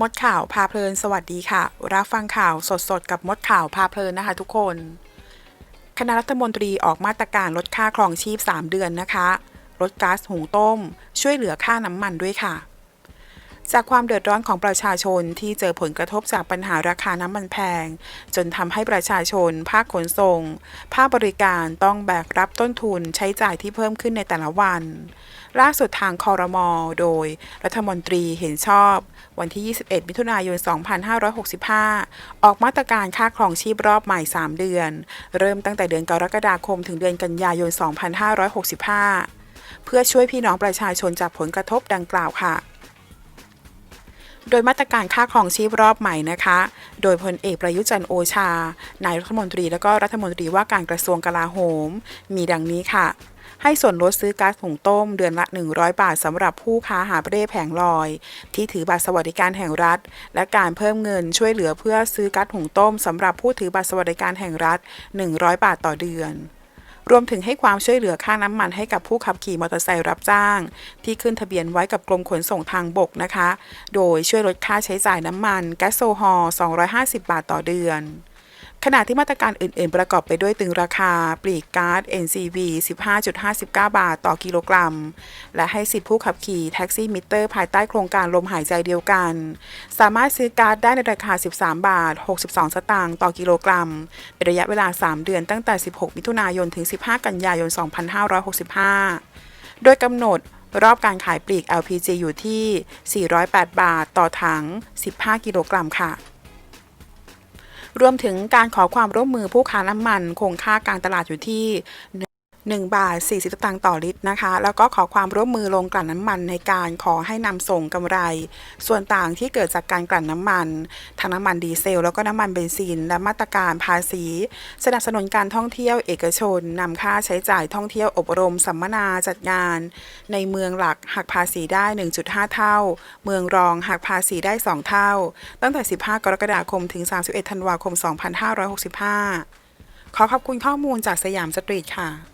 มดข่าวพาเพลินสวัสดีค่ะ รับฟังข่าวสดๆ กับมดข่าวพาเพลินนะคะทุกคน คณะรัฐมนตรีออกมาตรการลดค่าครองชีพ 3 เดือนนะคะ ลดก๊าซหุงต้ม ช่วยเหลือค่าน้ำมันด้วยค่ะ จากความเดือดร้อนของประชาชนที่เจอผลกระทบจากปัญหาราคาน้ำมันแพง จนทำให้ประชาชน ภาคขนส่ง ภาคบริการต้องแบกรับต้นทุนใช้จ่ายที่เพิ่มขึ้นในแต่ละวัน ล่าสุดทางคอรมอโดย รัฐมนตรีเห็นชอบ วันที่ 21 มิถุนายน 2565 ออกมาตรการค่าครองชีพรอบใหม่ 3 เดือน เริ่มตั้งแต่เดือนกรกฎาคมถึงเดือนกันยายน 2565 เพื่อช่วยพี่น้องประชาชนจากผลกระทบดังกล่าวค่ะ โดยมาตรการค่าครองชีพรอบใหม่นะคะ โดยพลเอกประยุจันโอชา นายรัฐมนตรีและก็รัฐมนตรีว่าการกระทรวงกลาโหม มีดังนี้ค่ะ ให้ส่วนลดซื้อก๊าซหุงต้มเดือนละ 100 บาทสำหรับผู้ค้าหาบเร่แผงลอย ที่ถือบัตรสวัสดิการแห่งรัฐ และการเพิ่มเงินช่วยเหลือเพื่อซื้อก๊าซหุงต้มสำหรับผู้ถือบัตรสวัสดิการแห่งรัฐ 100 บาทต่อเดือน รวมถึงให้ความช่วยเหลือค่าน้ำมันให้กับผู้ขับขี่มอเตอร์ไซค์รับจ้าง ที่ขึ้นทะเบียนไว้กับกรมขนส่งทางบกนะคะ โดยช่วยลดค่าใช้จ่ายน้ำมันแก๊สโซฮอล์250 บาทต่อเดือน ขณะที่มาตรการอื่นๆ ประกอบไปด้วยตึงราคาปลีกก๊าซ NCV 15.59 บาทต่อกิโลกรัม และให้สิทธิผู้ขับขี่แท็กซี่มิเตอร์ ภายใต้โครงการลมหายใจเดียวกัน สามารถซื้อก๊าซได้ในราคา 13 บาท 62 สตางค์ต่อกิโลกรัมเป็นระยะเวลา 3 เดือนตั้งแต่ 16 มิถุนายน ถึง 15 กันยายน 2565 โดยกำหนดรอบการขายปลีก LPG อยู่ที่ 408 บาท ต่อถัง 15 กิโลกรัมค่ะ รวมถึงการขอความร่วมมือผู้ค้าน้ำมัน คงค่ากลางตลาดอยู่ที่ 1 บาท 40 สตางค์ต่อลิตรนะคะ แล้วก็ขอความร่วมมือลงกลั่นน้ำมันในการขอให้นำส่งกำไร ส่วนต่างที่เกิดจากการกลั่นน้ำมันทั้งน้ำมันดีเซล แล้วก็น้ำมันเบนซิน และมาตรการภาษี สนับสนุนการท่องเที่ยวเอกชนนำค่าใช้จ่ายท่องเที่ยวอบรมสัมมนาจัดงาน ในเมืองหลักหักภาษีได้ 1.5 เท่า เมืองรองหักภาษีได้ 2 เท่า ตั้งแต่ 15 กรกฎาคมถึง 31 ธันวาคม 2565 ขอขอบคุณข้อมูลจากสยามสตรีทค่ะ